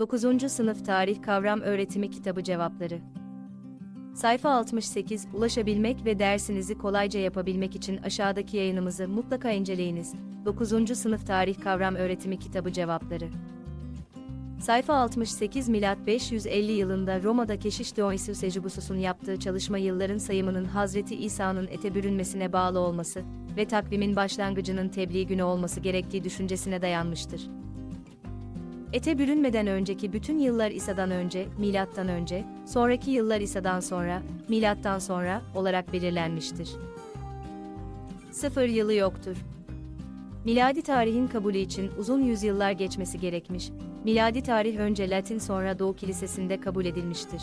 9. Sınıf Tarih Kavram Öğretimi Kitabı Cevapları Sayfa 68 Ulaşabilmek ve dersinizi kolayca yapabilmek için aşağıdaki yayınımızı mutlaka inceleyiniz. 9. Sınıf Tarih Kavram Öğretimi Kitabı Cevapları Sayfa 68 Milat 550 yılında Roma'da Keşiş Dionysius Ejubusus'un yaptığı çalışma yılların sayımının Hazreti İsa'nın ete bürünmesine bağlı olması ve takvimin başlangıcının tebliğ günü olması gerektiği düşüncesine dayanmıştır. Ete bürünmeden önceki bütün yıllar İsa'dan önce, milattan önce, sonraki yıllar İsa'dan sonra, milattan sonra olarak belirlenmiştir. Sıfır yılı yoktur. Miladi tarihin kabulü için uzun yüzyıllar geçmesi gerekmiş. Miladi tarih önce Latin sonra Doğu Kilisesi'nde kabul edilmiştir.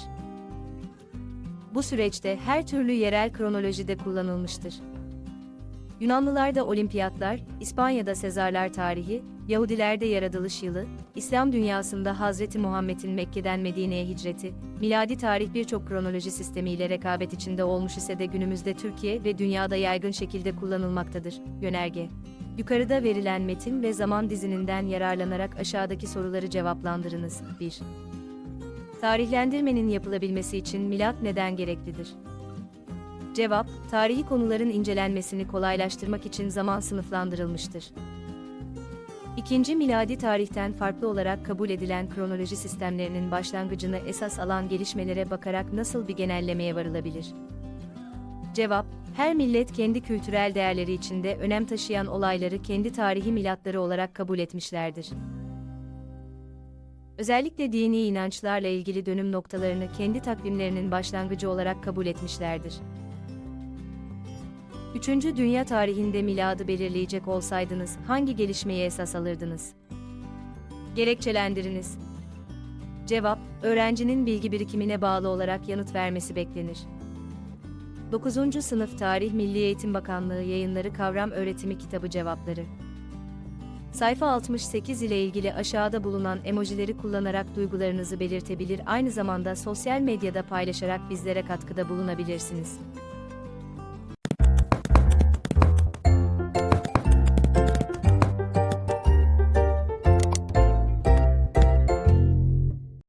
Bu süreçte her türlü yerel kronolojide kullanılmıştır. Yunanlılarda olimpiyatlar, İspanya'da Sezarlar tarihi, Yahudilerde yaratılış yılı, İslam dünyasında Hazreti Muhammed'in Mekke'den Medine'ye hicreti, miladi tarih birçok kronoloji sistemiyle rekabet içinde olmuş ise de günümüzde Türkiye ve dünyada yaygın şekilde kullanılmaktadır. Yönerge Yukarıda verilen metin ve zaman dizininden yararlanarak aşağıdaki soruları cevaplandırınız. 1. Tarihlendirmenin yapılabilmesi için milat neden gereklidir? Cevap, tarihi konuların incelenmesini kolaylaştırmak için zaman sınıflandırılmıştır. İkinci miladi tarihten farklı olarak kabul edilen kronoloji sistemlerinin başlangıcını esas alan gelişmelere bakarak nasıl bir genellemeye varılabilir? Cevap, her millet kendi kültürel değerleri içinde önem taşıyan olayları kendi tarihi milatları olarak kabul etmişlerdir. Özellikle dini inançlarla ilgili dönüm noktalarını kendi takvimlerinin başlangıcı olarak kabul etmişlerdir. Üçüncü Dünya tarihinde miladı belirleyecek olsaydınız hangi gelişmeyi esas alırdınız? Gerekçelendiriniz. Cevap, öğrencinin bilgi birikimine bağlı olarak yanıt vermesi beklenir. 9. Sınıf Tarih Milli Eğitim Bakanlığı Yayınları Kavram Öğretimi Kitabı Cevapları Sayfa 68 ile ilgili aşağıda bulunan emojileri kullanarak duygularınızı belirtebilir aynı zamanda sosyal medyada paylaşarak bizlere katkıda bulunabilirsiniz.